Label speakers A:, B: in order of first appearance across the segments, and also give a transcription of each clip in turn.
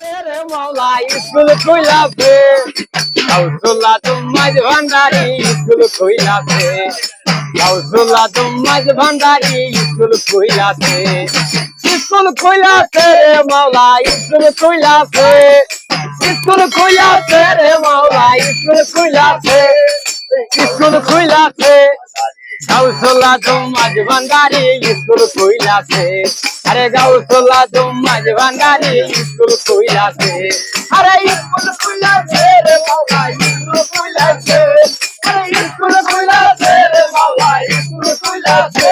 A: তেরে মাওলা, স্কুল কইলাছে গাউসুল্লাহ তুমাজ ভান্ডারি, স্কুল কইলাছে গাউসুল্লাহ তুমাজ ভান্ডারি, স্কুল কইলাছে স্কুল কইলাছে রে মাওলা, স্কুল কইলাছে স্কুল কইলাছে রে মাওলা, স্কুল কইলাছে স্কুল কইলাছে গাউসুল্লাহ তুমাজ ভান্ডারি, স্কুল কইলাছে আরে গাউসুল্লাহ তুমাজ ভান্ডারি, স্কুল কইলাছে আরে স্কুল কইলাছে রে মাওলা স্কুল কইলাছে আরে স্কুল কইলাছে রে মাওলা স্কুল কইলাছে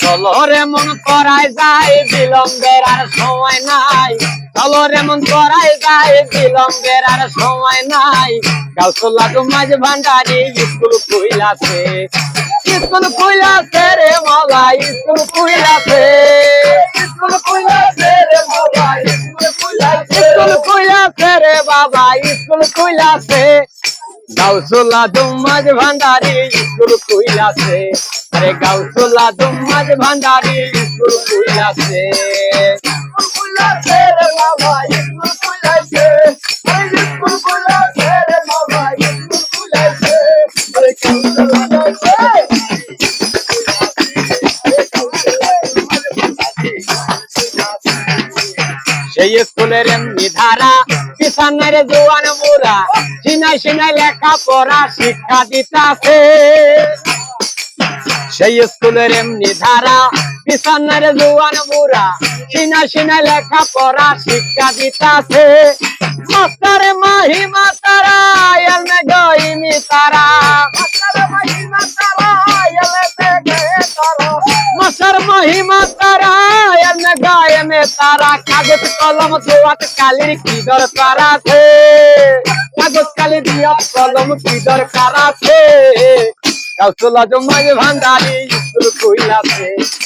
A: চলো রে মন করাই যায়, বিলম্বের আর সময় নাই। চলো রে মন করাই যায় বিলম্বের আর সময় নাই। গাউসুল্লাহ মাঝ ভান্ডারি, স্কুল কইলাছে স্কুল কইলাছে রে মাওলা স্কুল কইলাছে স্কুল কইলাছে রে স্কুল রে বাবা, স্কুল কইলাছে গাউসুল্লাহ দুম্মাজ ভান্ডারি, স্কুল কইলাছে আরে গাউসুল্লাহ দুম্মাজ ভান্ডারি, স্কুল কইলাছে সেই স্কুলের এমনি ধারা, কিষানের জোয়ান মোরা, সিনাই সিনাই লেখা পড়া শিক্ষা দিতাছে। সেই স্কুলের এমনি ধারা কিষানের জোয়ান মোরা সিনা সিনা লেখা পড়া শিক্ষা দিতাছে। মাস্টারে মাহিমা তারা এলমে গইমি তারা। মাস্টারে মাহিমা তারা এলমে গয়ে তারা। কাগজ, কলম দোয়াত কালির কি দরকার আছে? কাগজ, কালি দিয়া কলম কি দরকার আছে? কাউসলা জমাজ ভান্ডারি স্কুল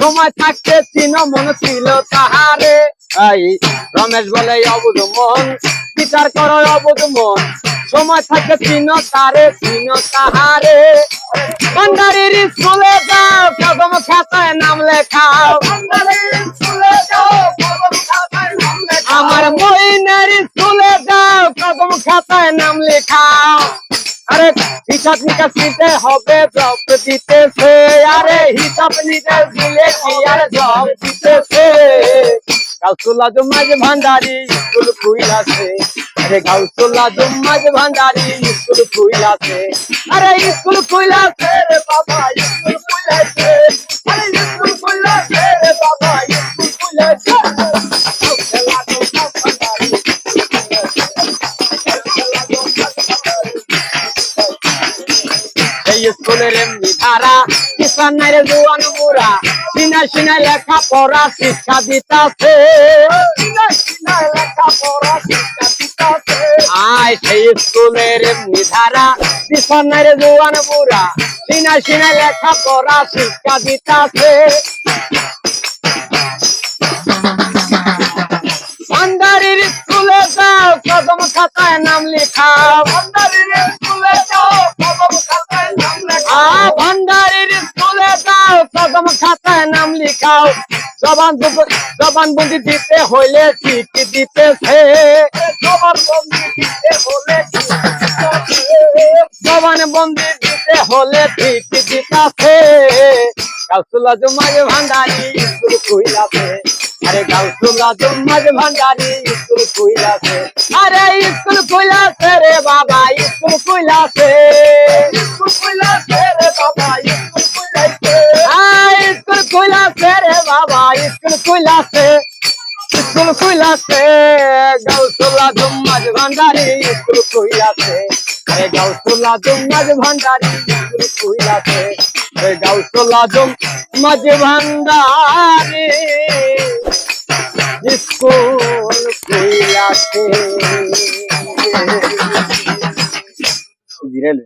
A: সময় থাকতে চিন মন ছিল তাহারে। এই রমেশ বলে, অবুধ মন, বিচার করো অবুধ মন। সময় থাকে চিন তারে চিন তাহারে। ভান্ডারির স্কুলে যাও প্রথম খাতায় নাম লেখাও। হিসাব নিকাশ নিতে হবে জব দিতেছে আরে হিসাব নিতে দিলে কি আর জব দিতেছে গাউসুল্লাহ জুম্মাজ ভান্ডারি স্কুল খুইলাছে। আরে গাউসুল্লাহ জুম্মাজ ভান্ডারি স্কুল খুইলাছে। আরে স্কুল খুইলাছে রে বাবা, স্কুল খুইলাছে। আরে স্কুল খুইলাছে রে বাবা, স্কুল খুইলাছে। এই স্কুলের কিষানের জোয়ান মোরা সিনা সিনা লেখা পড়া শিক্ষা দিতাছে। আয় সেই স্কুলের এমনি ধারা কিষানের জোয়ান মোরা সিনা সিনা লেখা পড়া শিক্ষা দিতাছে। ভান্ডারির স্কুলে যাও, কদম খাতায় নাম লেখাও। লেখাও জবান দুপ- বন্দি দিতে হইলে ঠিক দিতেছে। দিতে হলে জবান বন্দি দিতে হলে ঠিক দিতেছে। কাউসুল্লা জুমাই ভান্ডারি স্কুল কইলাছে আরে গাউসুল্লা জুম্মাজ ভান্ডারি স্কুল কইলাছে আরে স্কুল কইলাছে রে বাবা, স্কুল কইলাছে কইলাছে স্কুল কইলাছে গাউসুলা দুম্মাজ ভান্ডারি স্কুল কইলাছে আরে গাউসুলা দুম্মাজ ভান্ডারি স্কুল কইলাছে ওই গাউসুলা দুম্মাজ ভান্ডারি স্কুল খুইলাছে